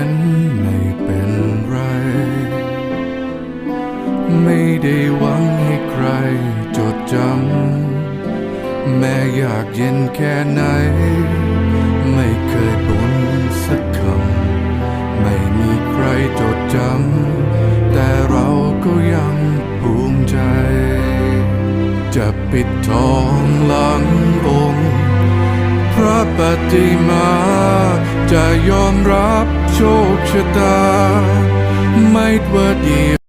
น ไม่ได้หวังให้ใครจดจำ แม้อยากเย็นแค่ไหน ไม่เคยบ่นสักคำ ไม่มีใครจดจำ แต่เราก็ยังภูมิใจ จะปิดทองหลังองค์พระปฏิมา จะยอมรับโชคชะตาไม่ว่าดี